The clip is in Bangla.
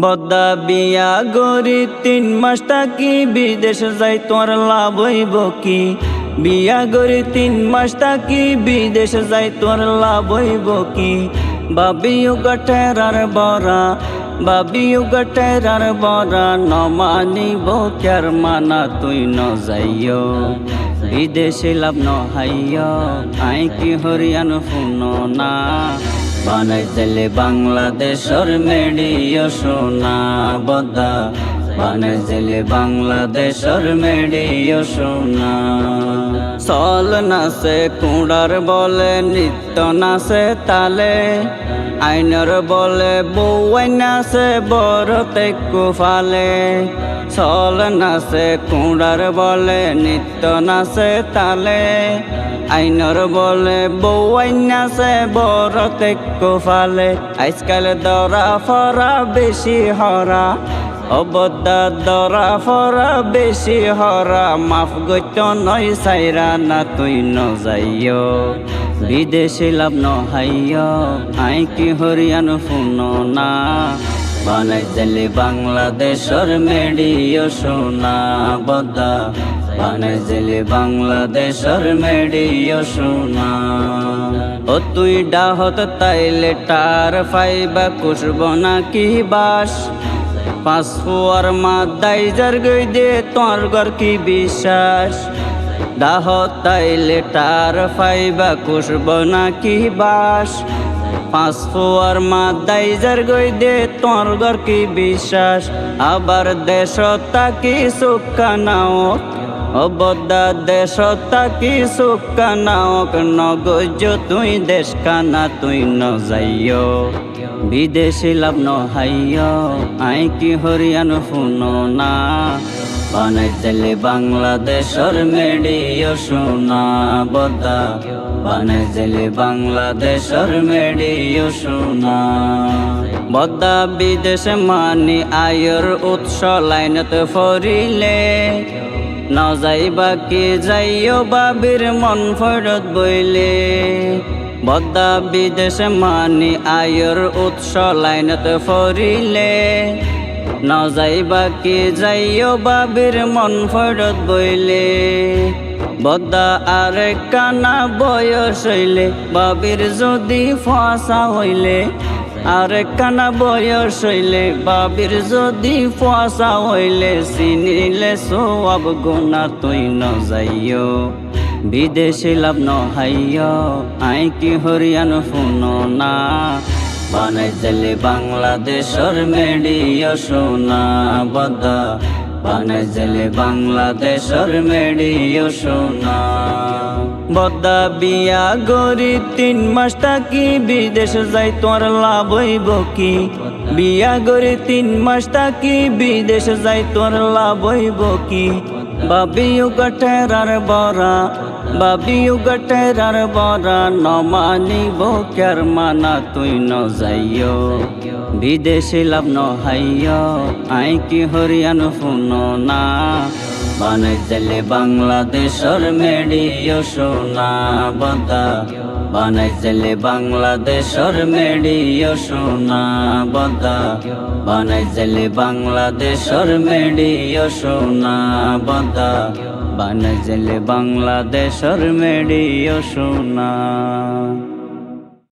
বদ্দা বিয়া গরি তিন মাস থাকি বিদেশ যাই, তোর লাভ হইব কি? বিয়া গরি তিন মাস থাকি বিদেশ যাই, তোর লাভ হইব কি? বাবিও গঠেরার বরা বাবিও গঠেরার বরা নমানিব ক্যার মানা তুই ন যাইও বিদেশে লাভ নহাইয় আই কি হরিয়ান শুনো না। বানাই দিলে বাংলাদেশর মেডিও সোনা বদা। বানাই দিলে বাংলাদেশর মেডিও সোনা। চল নাচে, কুড়ার বলে, নৃত্য নাচে তালে। আইনর বলে বউ নাচে বড় তেকু ফালে। চল নাচে, কুড়ার বলে, নৃত্য নাচে তালে। আইনর বলে বউ নাচে বড় তেকু ফালে। আজকাল দরা ফরা বেশি হরা। অবদা দরা ফরা বেশি হরা, মাফ গত্য নয় সাইরা না তুই ন যাইও বিদেশে লাভ নহাইয়, আই কি হরিয়ান শুনো না। বানাই দিলে বাংলাদেশর মেডিও সোনা বদা। বানাই দিলে বাংলাদেশর মেডিও সোনা ও তুই ডাহত তাইলে টার ফাইবা কুসব না কি বাস। পাঁচ মাদাই যার গই দে, তোর ঘর কি বিশ্বাস? দাহ তাইলে তার ফাইবা কুসব না কি বাস পাঁচ মাদাই যার গই দে, তোর ঘর কি বিশ্বাস? আবার দেশ তাকি সুখ নাও অবদা দেশ তাকি সুখা নাওক নগজ তুই দেশ কানা তুই ন যাইও বিদেশি লাভ নহাইয় আই কি হরিয়ান শুনো না। বানাই দিলে বাংলাদেশর মেডিও সোনা বদা। বানাই দিলে বাংলাদেশর মেডিও সোনা বদা বিদেশ মানি আয়র উৎস লাইনত ফরিলে। ন যাইবা কি যাইও বাবির মন ফরত বইলে। বদ্দা বিদেশ মানি আয়র উৎস লাইনত ফরিলে। ন যাইবা কি যাইও বাবির মন ফরত বইলে। বদ্দা আরে কানা বয়স হইলে, বাবির যদি ফাঁসা হইলে আরে কানা বয়স হইলে বাবির যদি ফসা হইলে চিনিলে সব গুণা তুই ন যাইও বিদেশে লাভ নহাইয় আই কি হরিয়ান শুনো না। বানাই দিলে বাংলাদেশর মেডিয় সোনা বদা। বানাই দিলে বাংলাদেশর মেডিও সোনা বদা বিয়া গরি তিন মাস থাকি, বিদেশ যাই তোর লাভ হইব কি? বিয়া গরি তিন মাস থাকি, বিদেশ যাই তোর লাভ হইব কি? বাবিও গঠেরার বরা বাবিও গঠেরার বরা নমানিব ক্যার মানা তুই ন যাইও। বিদেশে লাভ নহাইয় আই কি হরিয়ান শুনো? না। বানাই দিলে বাংলাদেশর মেডিও সোনা বদা। বানাই দিলে বাংলাদেশর মেডিও সোনা বদা। বানাই দিলে বাংলাদেশর মেডিও সোনা বদা। বানাই দিলে বাংলাদেশর মেডিও সোনা